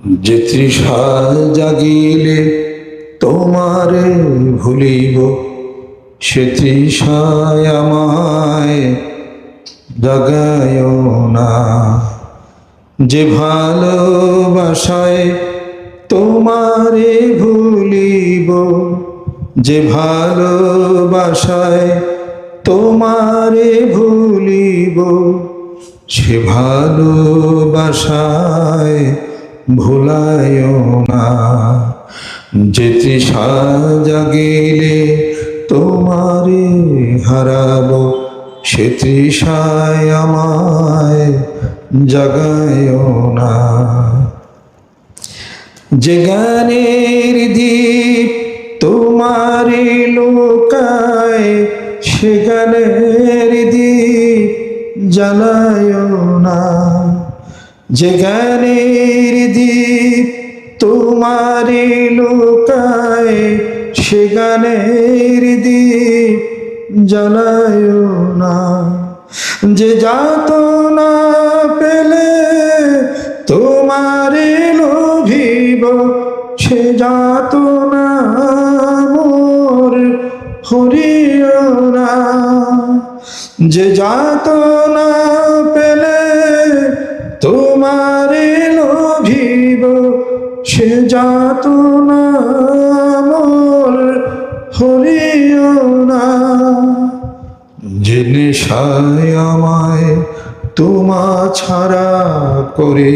যে তৃষা জাগিলে তোমারে ভুলিব সে তৃষায় আমায় জাগায় না। যে ভালোবাসায় তোমারে ভুলিব, যে ভালোবাসায় তোমারে ভুলিব, সে ভালোবাসায় ভুলায় না। যে তৃষা জাগিলে তোমারে হারাবো সে তৃষায় আমায় জাগায় না। যে গানের দ্বীপ তোমারে লোকায়, সে গানের দ্বীপ জ্বালায় যে গানের দ্বীপ তোমারে লোকায়, সে গানের দ্বীপ জ্বালায় না। যে যাত না পেলে তোমারে লোভিব, সে যাত না মোর হরিয় না। যে যাত না পেলে তোমারে লোভিব, সে যাত না মোর না। নেশায় আমায় তোমা ছাড়া করে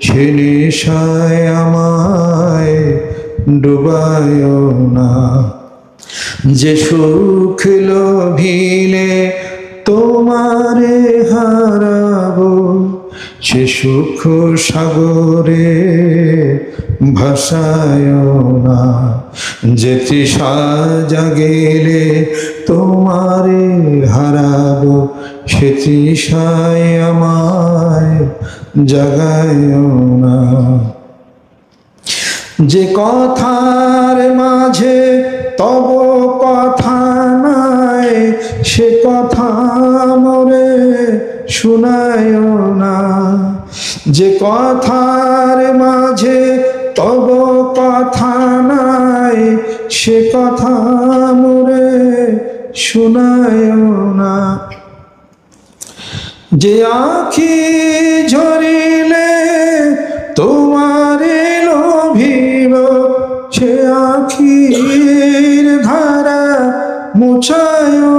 সে নেশায় আমায় ডুবায় না। যে সুখ লোভিলে তোমারে সে সুখ সাগরে ভাসায় না। যে তৃষা জাগেলে তোমারে হারাবো, সে তৃষায় আমায় জাগায় না। যে কথার মাঝে তব কথা নাই, সে কথা মরে শুনায় না। যে কথার মাঝে তব কথা নাই, সে কথা মোরে শোনায় না। যে আখি ঝরিলে তোমার লোভিব সে আখির ধারা মুছায়